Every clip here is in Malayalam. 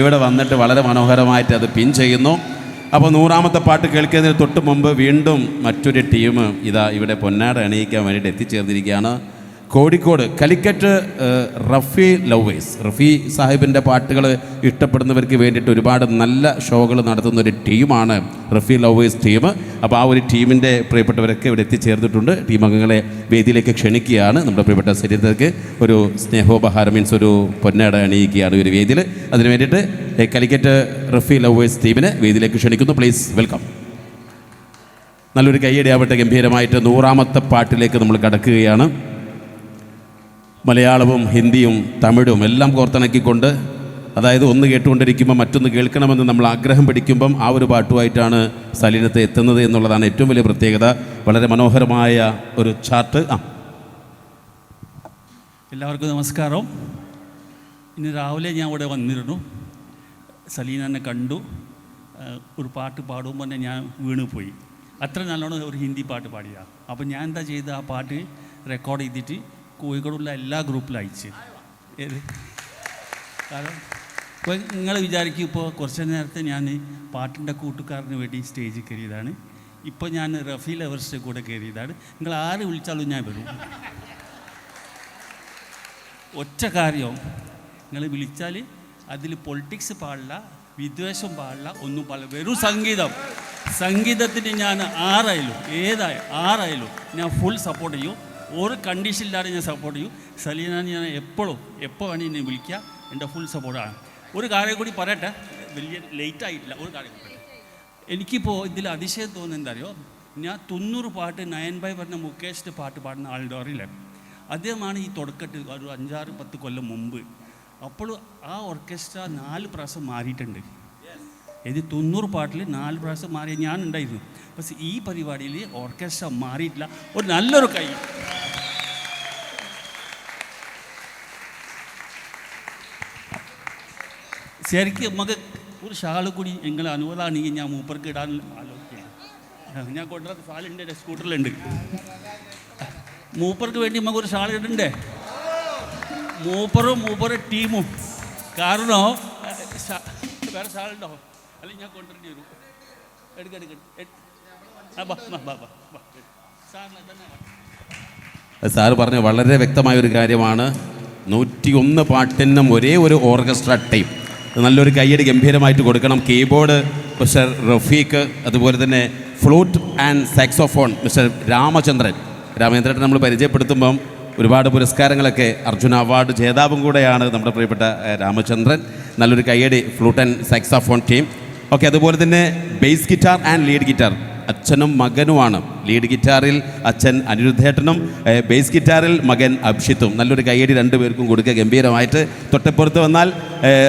ഇവിടെ വന്നിട്ട് വളരെ മനോഹരമായിട്ട് അത് പിൻ ചെയ്യുന്നു. അപ്പോൾ നൂറാമത്തെ പാട്ട് കേൾക്കുന്നതിന് തൊട്ട് മുമ്പ് വീണ്ടും മറ്റൊരു ടീം ഇതാ ഇവിടെ പൊന്നാട അണിയിക്കാൻ വേണ്ടിയിട്ട് എത്തിച്ചേർന്നിരിക്കുകയാണ്. കോഴിക്കോട് കലിക്കറ്റ് റഫി ലവേഴ്സ് റഫി സാഹിബിന്റെ പാട്ടുകൾ ഇഷ്ടപ്പെടുന്നവർക്ക് വേണ്ടിയിട്ട് ഒരുപാട് നല്ല ഷോകൾ നടത്തുന്ന ഒരു ടീമാണ് റഫി ലവേഴ്സ് ടീം. അപ്പോൾ ആ ഒരു ടീമിന്റെ പ്രിയപ്പെട്ടവരൊക്കെ ഇവിടെ എത്തിച്ചേർന്നിട്ടുണ്ട്. ടീം അംഗങ്ങളെ വേദിയിലേക്ക് ക്ഷണിക്കുകയാണ് നമ്മുടെ പ്രിയപ്പെട്ട ശരീരത്തിലേക്ക് ഒരു സ്നേഹോപഹാരം മീൻസ് ഒരു പൊന്നാട അണിയിക്കുകയാണ് ഒരു വേദിയിൽ അതിന് വേണ്ടിയിട്ട് കലിക്കറ്റ് റഫി ലവേഴ്സ് ടീമിനെ വേദിയിലേക്ക് ക്ഷണിക്കുന്നു. പ്ലീസ് വെൽക്കം നല്ലൊരു കൈയടിയാവട്ടെ. ഗംഭീരമായിട്ട് നൂറാമത്തെ പാട്ടിലേക്ക് നമ്മൾ കടക്കുകയാണ്. മലയാളവും ഹിന്ദിയും തമിഴും എല്ലാം കോർത്തിണക്കിക്കൊണ്ട് അതായത് ഒന്ന് കേട്ടുകൊണ്ടിരിക്കുമ്പോൾ മറ്റൊന്ന് കേൾക്കണമെന്ന് നമ്മൾ ആഗ്രഹം പിടിക്കുമ്പം ആ ഒരു പാട്ടുമായിട്ടാണ് സലീനത്ത് എത്തുന്നത് എന്നുള്ളതാണ് ഏറ്റവും വലിയ പ്രത്യേകത. വളരെ മനോഹരമായ ഒരു ചാർട്ട്. ആ. എല്ലാവർക്കും നമസ്കാരം. ഇന്ന് രാവിലെ ഞാൻ ഇവിടെ വന്നിരുന്നു. സലീനനെ കണ്ടു. ഒരു പാട്ട് പാടുമ്പോൾ തന്നെ ഞാൻ വീണ് പോയി. അത്ര നല്ലോണം ഒരു ഹിന്ദി പാട്ട് പാടിയ അപ്പോൾ ഞാൻ എന്താ ചെയ്ത് ആ പാട്ട് റെക്കോർഡ് ചെയ്തിട്ട് കോഴിക്കോടുള്ള എല്ലാ ഗ്രൂപ്പിലും അയച്ച്. ഏത്? കാരണം ഇപ്പോൾ നിങ്ങൾ വിചാരിക്കും ഇപ്പോൾ കുറച്ച് നേരത്തെ ഞാൻ പാട്ടിന്റെ കൂട്ടുകാരന് വേണ്ടി സ്റ്റേജിൽ കയറിയതാണ്. ഇപ്പോൾ ഞാൻ റഫീൽ എവറസ്റ്റ് കൂടെ കയറിയതാണ്. നിങ്ങൾ ആര് വിളിച്ചാലും ഞാൻ വരും. ഒറ്റ കാര്യം നിങ്ങൾ വിളിച്ചാൽ അതിൽ പൊളിറ്റിക്സ് പാടില്ല വിദ്വേഷം പാടില്ല ഒന്നും പാടില്ല. വെറും സംഗീതം. സംഗീതത്തിന് ഞാൻ ആറായാലും ഏതായാലും ആറായാലും ഞാൻ ഫുൾ സപ്പോർട്ട് ചെയ്യും. ഒരു കണ്ടീഷൻ ഇല്ലാതെ ഞാൻ സപ്പോർട്ട് ചെയ്യും. സലീന ഞാൻ എപ്പോഴും എപ്പോൾ വേണമെങ്കിൽ എന്നെ വിളിക്കുക. എന്റെ ഫുൾ സപ്പോർട്ടാണ് ഒരു കാര്യം കൂടി പറയട്ടെ. വലിയ ലേറ്റ് ആയിട്ടില്ല. ഒരു കാര്യം പറയട്ടെ. എനിക്കിപ്പോൾ ഇതിൽ അതിശയം തോന്നുന്നത് എന്താ അറിയോ ഞാൻ തൊണ്ണൂറ് പാട്ട് നയൻ ബൈ പറഞ്ഞ മുകേഷിന്റെ പാട്ട് പാടുന്ന ആളുടെ അറിയില്ല? അദ്ദേഹമാണ് ഈ തുടക്കത്തിൽ ഒരു അഞ്ചാറ് പത്ത് കൊല്ലം മുമ്പ് അപ്പോൾ ആ ഓർക്കസ്ട്ര നാല് പ്രാവശ്യം മാറിയിട്ടുണ്ട്. ഇത് തൊണ്ണൂറ് പാട്ടിൽ നാല് പ്രാവശ്യം മാറിയ ഞാൻ ഉണ്ടായിരുന്നു പക്ഷേ ഈ പരിപാടിയിൽ ഓർക്കസ്ട്ര മാറിയിട്ടില്ല. ഒരു നല്ലൊരു കൈ. ശരിക്കും നമുക്ക് ഒരു ഷാൾ കൂടി എങ്ങനെ അനുവദമാണെങ്കിൽ ഞാൻ മൂപ്പർക്ക് ഇടാൻ ആലോചിക്കുകയാണ്. ഞാൻ കൊണ്ടുവരാത്ത ഷാളുണ്ട് എന്റെ സ്കൂട്ടറിലുണ്ട്. മൂപ്പർക്ക് വേണ്ടി നമുക്ക് ഒരു ഷാൾ ഇടണ്ടേ? മൂപ്പറും മൂപ്പറും ടീമും. കാരണം വേറെ ഷാളുണ്ടോ? അല്ലെങ്കിൽ ഞാൻ കൊണ്ടുവരേണ്ടി വരും. എടുക്ക. സാറ് പറഞ്ഞ വളരെ വ്യക്തമായ ഒരു കാര്യമാണ്. നൂറ്റിയൊന്ന് പാട്ടിനും ഒരേ ഒരു ഓർക്കസ്ട്ര ടൈം. നല്ലൊരു കയ്യടി ഗംഭീരമായിട്ട് കൊടുക്കണം. കീബോർഡ് മിസ്റ്റർ റഫീഖ് അതുപോലെ തന്നെ flute and saxophone mister Ramachandran. രാമചന്ദ്രനെ നമ്മൾ പരിചയപ്പെടുത്തുമ്പം ഒരുപാട് പുരസ്കാരങ്ങളൊക്കെ അർജുന അവാർഡ് ജേതാവും കൂടെയാണ് നമ്മുടെ പ്രിയപ്പെട്ട രാമചന്ദ്രൻ. നല്ലൊരു കയ്യടി flute and saxophone team. Okay അതുപോലെ തന്നെ bass guitar and lead guitar. അച്ഛനും മകനുമാണ്. ലീഡ് ഗിറ്റാറിൽ അച്ഛൻ അനിരുദ്ധേട്ടനും ബേസ് ഗിറ്റാറിൽ മകൻ അഭിഷിത്തും. നല്ലൊരു കയ്യടി രണ്ടുപേർക്കും കൊടുക്കുക ഗംഭീരമായിട്ട്. തൊട്ടപ്പുറത്ത് വന്നാൽ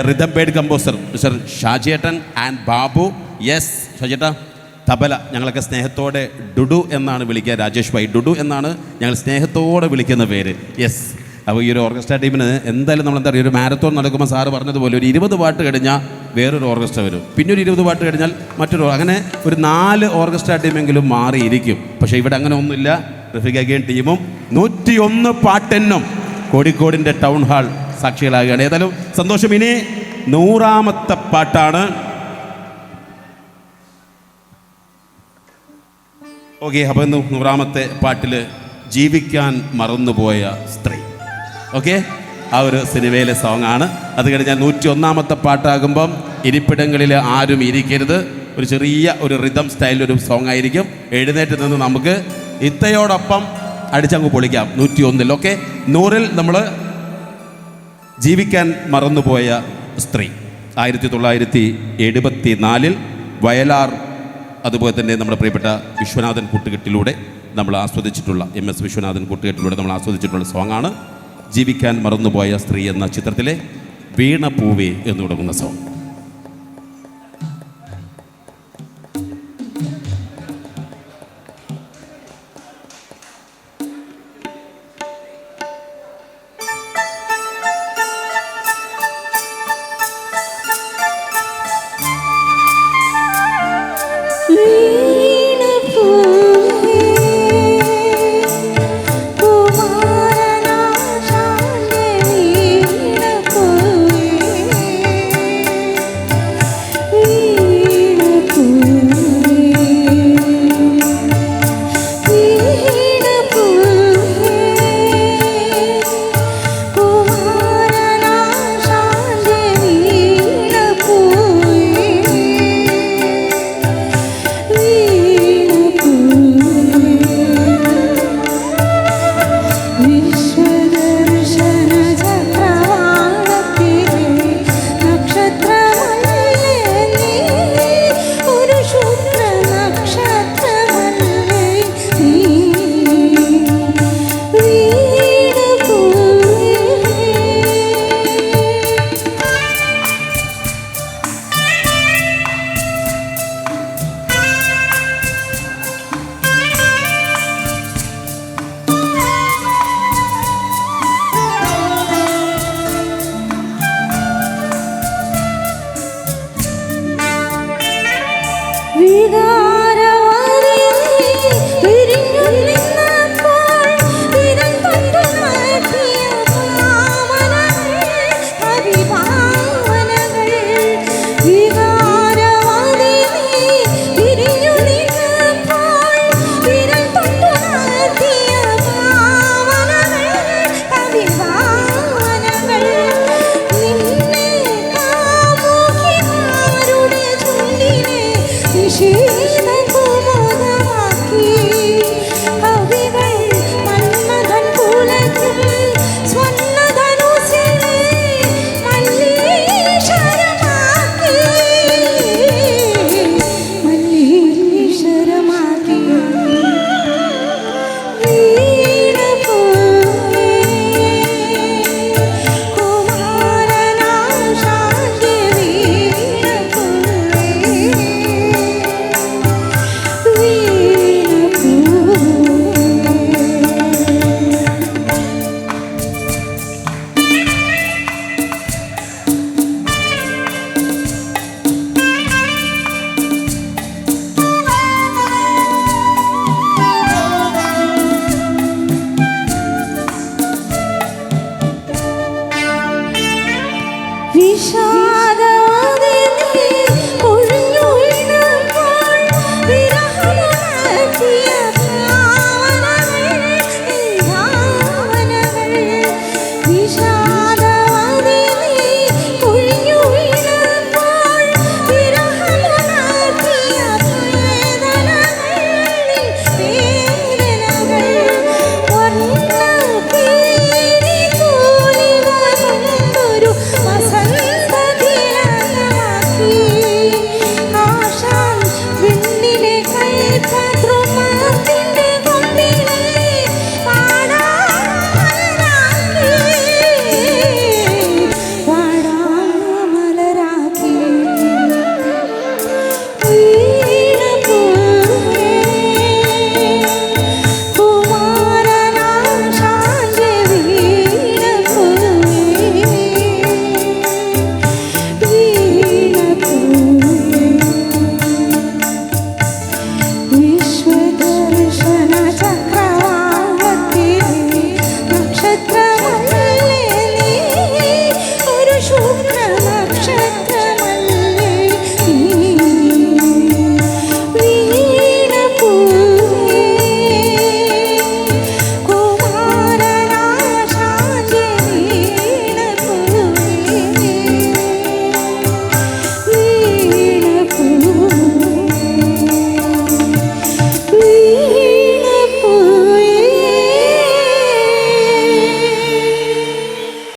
റിതം പേഡ് കമ്പോസർ മിസ്റ്റർ ഷാജിയേട്ടൻ ആൻഡ് ബാബു. യെസ് ഷാജിയേട്ടാ. തബല ഞങ്ങളൊക്കെ സ്നേഹത്തോടെ ഡുഡു എന്നാണ് വിളിക്കുക. രാജേഷ് ഭായ് ഡുഡു എന്നാണ് ഞങ്ങൾ സ്നേഹത്തോടെ വിളിക്കുന്ന പേര്. യെസ് അപ്പോൾ ഈ ഒരു ഓർക്കസ്ട്ര ടീമിന് എന്തായാലും നമ്മൾ എന്താ പറയുക ഒരു മാരത്തോൺ നടക്കുമ്പോൾ സാറ് പറഞ്ഞതുപോലെ ഒരു ഇരുപത് പാട്ട് കഴിഞ്ഞാൽ വേറൊരു ഓർക്കസ്ട്ര വരും. പിന്നെ ഒരു ഇരുപത് പാട്ട് കഴിഞ്ഞാൽ മറ്റൊരു അങ്ങനെ ഒരു നാല് ഓർക്കസ്ട്ര ടീമെങ്കിലും മാറിയിരിക്കും. പക്ഷേ ഇവിടെ അങ്ങനെ ഒന്നുമില്ല. അഗൈൻ ടീമും നൂറ്റിയൊന്ന് പാട്ടെന്നും കോഴിക്കോടിന്റെ ടൗൺ ഹാൾ സാക്ഷികളാകുകയാണ്. ഏതായാലും സന്തോഷം. ഇനി നൂറാമത്തെ പാട്ടാണ്. ഓക്കെ ഇന്ന് നൂറാമത്തെ പാട്ടിൽ ജീവിക്കാൻ മറന്നുപോയ സ്ത്രീ. ഓക്കെ ആ ഒരു സിനിമയിലെ സോങ് ആണ്. അത് കഴിഞ്ഞാൽ നൂറ്റി ഒന്നാമത്തെ പാട്ടാകുമ്പം ഇരിപ്പിടങ്ങളിൽ ആരും ഇരിക്കരുത്. ഒരു ചെറിയ ഒരു റിതം സ്റ്റൈലൊരു സോങ് ആയിരിക്കും. എഴുന്നേറ്റ് നിന്ന് നമുക്ക് ഇത്തയോടൊപ്പം അടിച്ചങ്ങ് പൊളിക്കാം. നൂറ്റി ഒന്നിൽ ഓക്കെ നൂറിൽ നമ്മൾ ജീവിക്കാൻ മറന്നുപോയ സ്ത്രീ. ആയിരത്തി തൊള്ളായിരത്തി എഴുപത്തി നാലിൽ വയലാർ അതുപോലെ തന്നെ നമ്മുടെ പ്രിയപ്പെട്ട വിശ്വനാഥൻ കൂട്ടുകെട്ടിലൂടെ നമ്മൾ ആസ്വദിച്ചിട്ടുള്ള എം എസ് വിശ്വനാഥൻ കൂട്ടുകെട്ടിലൂടെ നമ്മൾ ആസ്വദിച്ചിട്ടുള്ള സോങ്ങാണ് ജീവിക്കാൻ മറന്നുപോയ സ്ത്രീ എന്ന ചിത്രത്തിലെ വീണ പൂവേ എന്ന് തുടങ്ങുന്ന സോങ് വികാരവരി വിരിഞ്ഞുള്ള 你说